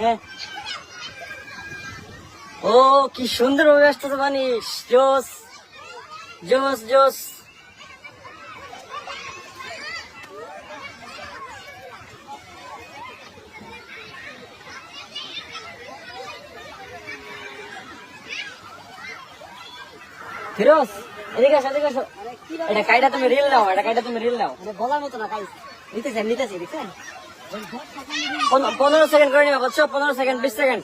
হ্যাঁ। ও কি সুন্দর ভাবে আসতেছে পানি জোস। জোস জোস। ফিরোজ এদিকে আসো এদিকে আসো। এটা কাইটা তুমি রিল নাও এটা কাইটা তুমি রিল নাও। বলার মতো না কাই নিতেছেন নিতেছি দেখছেন? পনেরো- সেকেন্ড করে নিবা বুঝছ? পনেরো সেকেন্ড বিশ সেকেন্ড।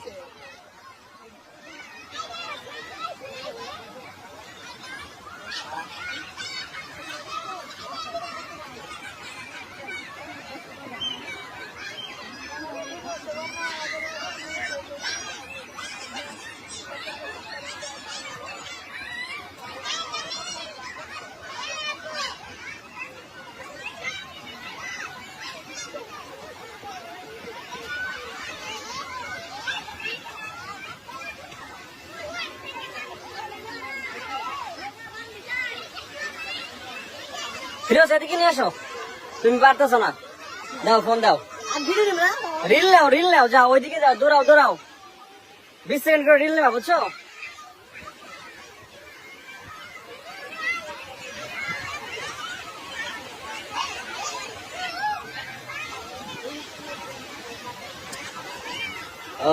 ফিরোজ এদিকে নিয়ে আসো। তুমি পারতেছো না। দাও ফোন দাও। রিল নাও। রিল নাও যাও ওইদিকে যাও দৌড়াও দৌড়াও। বিশ সেকেন্ড করে রিল নেবা বুঝছ?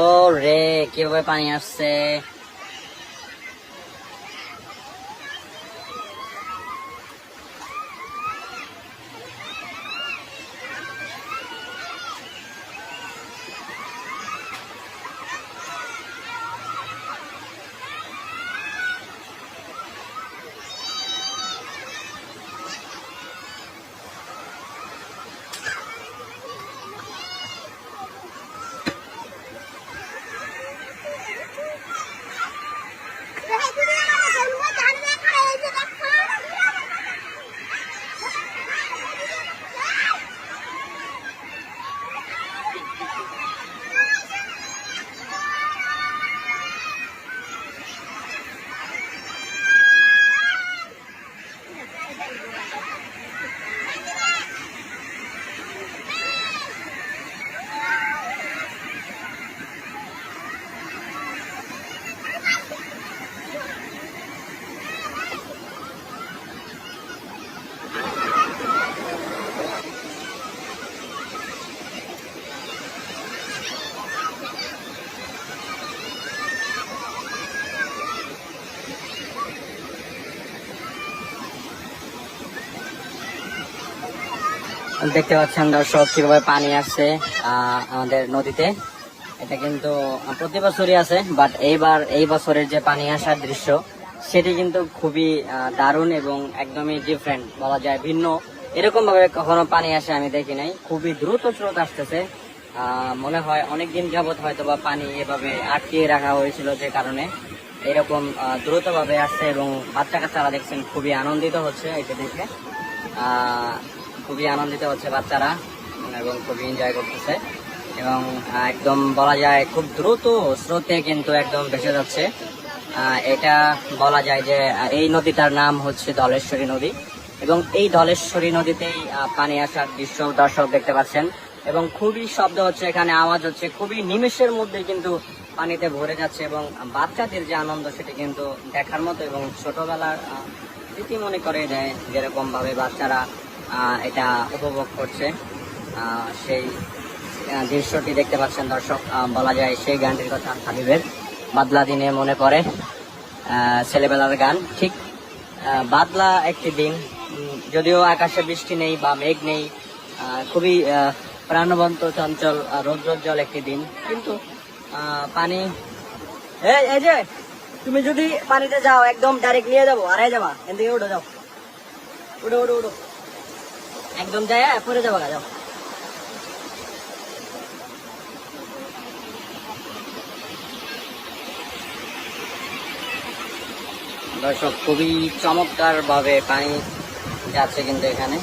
ও রে কীভাবে পানি আসছে? দেখতে পাচ্ছেন দর্শক, কীভাবে পানি আসছে আমাদের নদীতে। এটা কিন্তু প্রতি বছরই আছে বাট এইবার, এই বছরের যে পানি আসার দৃশ্য, সেটি কিন্তু খুবই দারুণ এবং একদমই ডিফারেন্ট বলা যায়। ভিন্ন এরকম ভাবে কখনো পানি আসে আমি দেখি নাই। খুবই দ্রুত স্রোত আসতেছে। মনে হয় অনেকদিন যাবত হয়তো বা পানি এভাবে আটকিয়ে রাখা হয়েছিল যে কারণে। এরকম দ্রুতভাবে আসছে এবং বাচ্চা কাচ্চারা দেখছেন খুবই আনন্দিত হচ্ছে এটা দেখে। খুবই আনন্দিত হচ্ছে বাচ্চারা এবং খুবই এনজয় করতেছে। এবং একদম বলা যায় খুব দ্রুত স্রোতে কিন্তু একদম ভেসে যাচ্ছে। এটা বলা যায় যে এই নদীটার নাম হচ্ছে ধলেশ্বরী নদী। এবং এই ধলেশ্বরী নদীতেই পানি আসার দৃশ্য দর্শক দেখতে পাচ্ছেন। এবং খুবই শব্দ হচ্ছে এখানে, আওয়াজ হচ্ছে খুবই নিমেষের মধ্যে কিন্তু পানিতে ভরে যাচ্ছে এবং বাচ্চাদের যে আনন্দ সেটি কিন্তু দেখার মতো এবং ছোটবেলার স্মৃতি মনে করে দেয় যেরকম ভাবে বাচ্চারা এটা উপভোগ করছে। সেই দৃশ্যটি দেখতে পাচ্ছেন দর্শক বলা যায় সেই গানটির কথা হাবিবের বাদলা দিনে মনে পড়ে। ছেলেবেলার গান, ঠিক বাদলা একটি দিন যদিও আকাশে বৃষ্টি নেই বা মেঘ নেই খুবই প্রাণবন্ত, চঞ্চল রৌদ্রোজ্জ্বল একটি দিন, কিন্তু পানি, এই যে, তুমি যদি পানিতে যাও, একদম ডাইরেক্ট নিয়ে যাব, আড়াই যাবা থেকে উঠে যাও। উঠো উঠো উঠো। একদম যায় পরে যাব যাও দর্শক খুবই চমৎকার ভাবে পানি যাচ্ছে কিন্তু এখানে।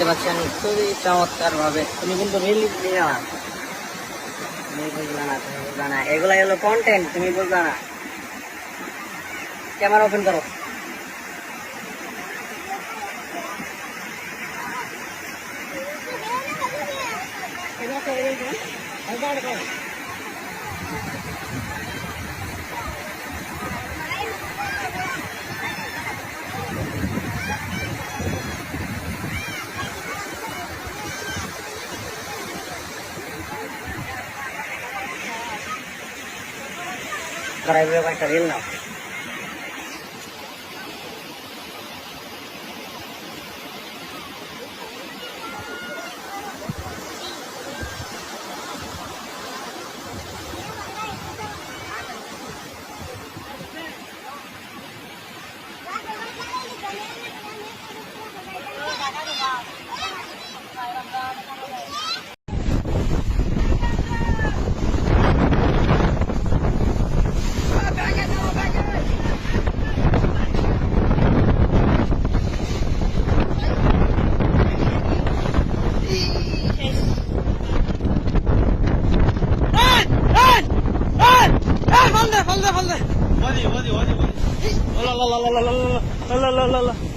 দেখতে পাচ্ছেন খুবই চমৎকার ভাবে তুমি কিন্তু রিল দিলে না তুমি বুঝলা না তুমি বুঝলা না এগুলাই হলো কন্টেন্ট তুমি বুঝলা না। ক্যামেরা ওপেন করো। খারাপ একটা রেল না 好，我的我的我的我的，来来来来来来来来来来来。